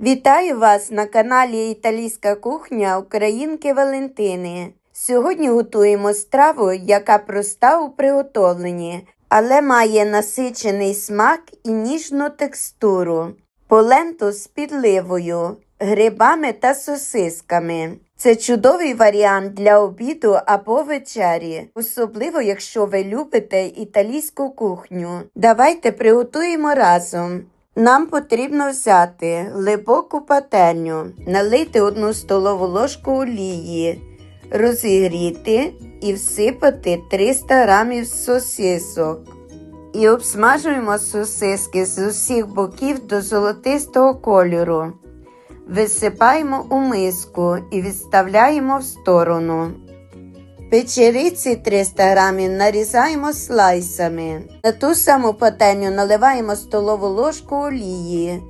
Вітаю вас на каналі Італійська кухня Українки Валентини. Сьогодні готуємо страву, яка проста у приготовленні, але має насичений смак і ніжну текстуру. Поленту з підливою, грибами та сосисками. Це чудовий варіант для обіду або вечері, особливо якщо ви любите італійську кухню. Давайте приготуємо разом. Нам потрібно взяти глибоку пательню, налити одну столову ложку олії, розігріти і всипати 300 грамів сосисок. І обсмажуємо сосиски з усіх боків до золотистого кольору. Висипаємо у миску і відставляємо в сторону. Печериці 300 грамів нарізаємо слайсами. На ту саму пательню наливаємо столову ложку олії